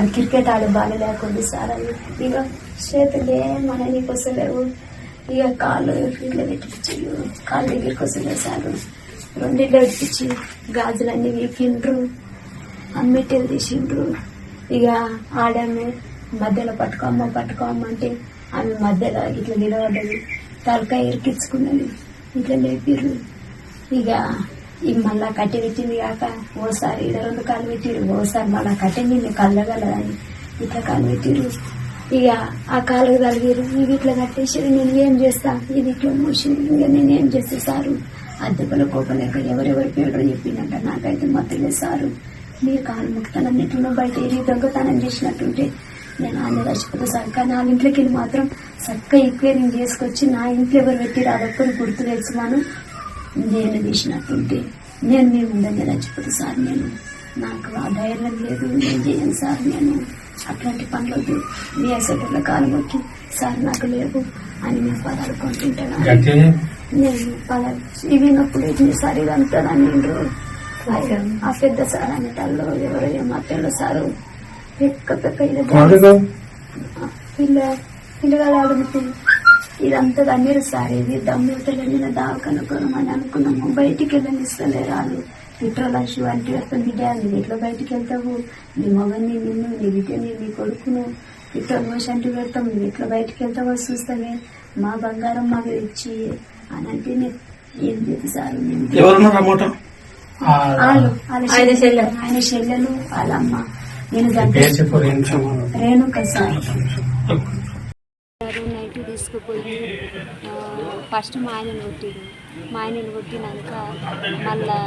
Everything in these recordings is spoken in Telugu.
అది క్రికెట్ ఆడే బాల లేకుండా సార్ అని ఇక చేతులు ఏమన్నా నీకు వస్తలేవు ఇక కాళ్ళు ఇట్లా పెట్టించి కాళ్ళ దగ్గరికి వస్తలేదు సార్. రెండిట్లో పెట్టించి గాజులన్నీ వీకిండ్రు అమ్మిట్టెలు తీసిండ్రు. ఇక ఆడమే మధ్యలో పట్టుకోమ్మ పట్టుకోమ్మ అంటే ఆమె మధ్యలో ఇట్లా నిలబడ్డది. తలకాయ ఇరికించుకున్నది. ఇట్లా లేపిర్రు. ఇక ఈ మళ్ళా కట్టె పెట్టింది కాక ఓసారి ఇడ రెండు కాలు పెట్టిరు ఓసారి మళ్ళా కట్టె నిన్ను కళ్ళగలదని ఇట్లా కాలు పెట్టిరు. ఇక ఆ కాలు కలిగిరు ఇవి ఇట్లా కట్టేసి నేను ఏం చేస్తా? ఇది ఇట్లా మూసింది ఇక నేను ఏం చేస్తా సారు? అద్దెపల కోపం లేక ఎవరెవరి పేరు చెప్పిందంట నాకైతే మద్దలే సారు. మీరు కాలు ముక్తానన్నింటిలో బయట ఏ దొంగతనం చేసినట్టుంటే నేను ఆమె చచ్చిపోతా సార్. కానీ ఇంట్లోకి వెళ్ళి మాత్రం చక్కగా ఈక్వేరింగ్ చేసుకొచ్చి నా ఇంట్లో ఎవరు పెట్టి అదొక్కరు గుర్తు తెచ్చుమాను నేను తీసినట్టుంటే నేను మీ ముందంగా చచ్చిపోతా సార్ నేను. నాకు ఆ ధైర్యం లేదు నేను చేయను సార్ నేను. అట్లాంటి పనులకి మీ అసెట్ల కాలం వచ్చి సార్ నాకు లేవు అని నేను పదాలు కొంటుంటాను నేను పదాలు ఇవి నప్పుడు ఇది సార్ ఇదంతా నేను ఆ పెద్ద సార్ అనేటల్లో ఎవరో ఏమాత్రంలో సారు. పెక్క ఇది కొడుకు పిల్ల పిల్లగాడు ఆడుతుంది. ఇదంతా దన్నీరు సార్ ఇది దమ్ముతలే నేను దావకనుకోనమని అనుకున్నాము. బయటికి వెళ్ళని ఇస్తలేరు వాళ్ళు పెట్రోల్ అషు అంటే బిడ్డ నువ్వు ఎట్లా బయటికి వెళ్తావు? నీ మగని నిన్ను నీ బిడ్డని నీ కొడుకును. పెట్రోల్ పోసి అంటూ పెడతాం. నువ్వు ఎట్లా బయటికి వెళ్తావో చూస్తావే మా బంగారం మాకు ఇచ్చి అని అంటే నేను ఏం సార్ నేను వాళ్ళ చెల్లెలు ఆయన చెల్లెలు వాళ్ళ అమ్మ. నేను రేణుక సార్. తీసుకుపోయి ఫస్ట్ మా ఆయనను కొట్టిరు మా ఆయనను కొట్టినాక మళ్ళా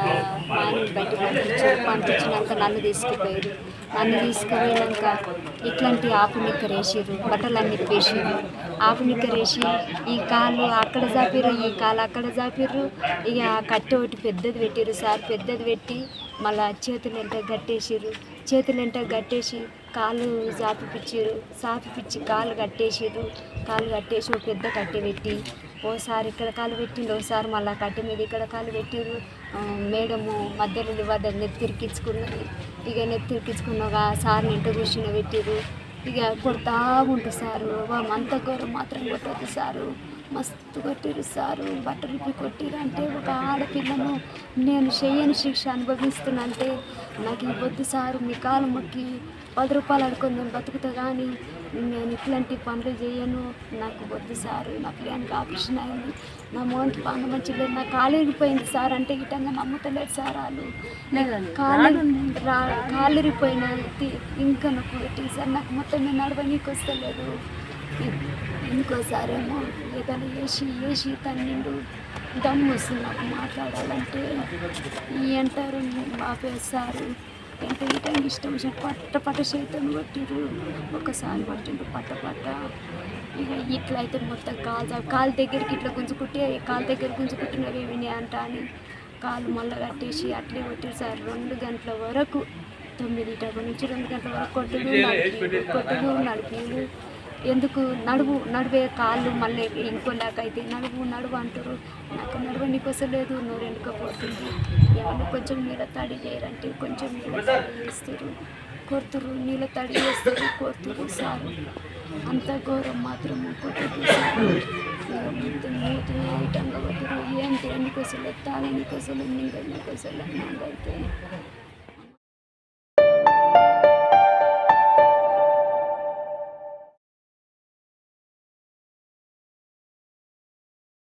మా ఆయనను బయట పంపించి పంపించినాక నన్ను తీసుకుపోయారు. నన్ను తీసుకుపోయినాక ఇట్లాంటి ఆపు నిక్కరేసిర్రు బట్టలన్నీ వేసిర్రు ఆపు నిక్కరేసి ఈ కాలు అక్కడ జాపిర్రు ఈ కాలు అక్కడ జాపిర్రు. ఇక కట్టె ఒకటి పెద్దది పెట్టిర్రు సార్ పెద్దది పెట్టి మళ్ళా చేతులు ఎంట చేతులెంట చేతులు కట్టేసి కాళ్ళు సాపిపిచ్చిర్రు సాపిపిచ్చి కాళ్ళు కట్టేసిర్రు. కాళ్ళు కట్టేసి ఒక పెద్ద కట్టె పెట్టి ఓసారి ఇక్కడ కాలు పెట్టిండు. ఓసారి మళ్ళీ కట్టె మీద ఇక్కడ కాలు పెట్టిర్రు. మేడము మధ్యలో వద్ద నెత్తిరికించుకున్నది ఇక నెత్తిరికించుకున్నాక సార్ని ఇంట కూర్చుని పెట్టిర్రు. ఇక కొడతా ఉంటుంది సారు అంత గోరు మాత్రం కొట్టదు సారు. మస్తు కొట్టిరు సారు బట్టలిపి కొట్టిరు అంటే ఒక ఆడపిల్లను నేను చెయ్యని శిక్ష అనుభవిస్తున్నంటే నాకు ఈ వద్దు సారు మీ కాలు మొక్కి పది రూపాయలు అడుకొని నేను బతుకుతా కానీ నేను ఇట్లాంటి పనులు చేయను. నాకు వద్దు సారు నా పిల్లానికి ఆపరేషన్ అయింది. నా మోహన్కి పండు మంచిగా నా కాలు ఇరిగిపోయింది సార్. అంటే గిట్టంగా నమ్ముతలేదు సార్ వాళ్ళు. కాలు రా- కాలు ఇరిగిపోయిన ఇంకా నాకు పెట్టి సార్. నాకు మొత్తం నేను నడవనీకి వస్తలేదు. ఇంకోసారేమో ఏదైనా వేసి వేసి తన్నిండు దమ్ము వస్తుంది నాకు మాట్లాడాలంటే. ఈ అంటారు ఆపేస్తారు అంటే ఈ టైం ఇష్టం వచ్చిన పట్ట పట్ట చేతులు పట్టిరు ఒకసారి పట్టిండు పట్ట పట్ట. ఇక ఇట్లా అయితే మొత్తం కాలు కాలు దగ్గరికి ఇట్లా గుంజుకుంటే కాలు దగ్గర గుంజుకుంటున్నవేమి అంట అని కాలు మళ్ళీ కట్టేసి అట్లే కొట్టారు సార్. రెండు గంటల వరకు తొమ్మిది టైం నుంచి రెండు గంటల వరకు కొట్టుడు నడిపి కొట్టుడు నడిపి ఎందుకు నడువు నడువే కాళ్ళు మళ్ళీ ఇంకోలాకైతే నడువు నడువు అంటారు నాకు నడువు నీకు లేదు నోరు ఎండుకపోతుంది ఏమన్నా కొంచెం నీళ్ళ తడి చేయరంటే కొంచెం నీళ్ళ తడి చేస్తారు కొడుతురు నీళ్ళ తడి చేస్తారు కొడుతురు సారు. అంత ఘోరం మాత్రం ఏంటి? ఎందుకు వస్తలేదు తాగ కొసలు వస్తలేదు నీకు నాకైతే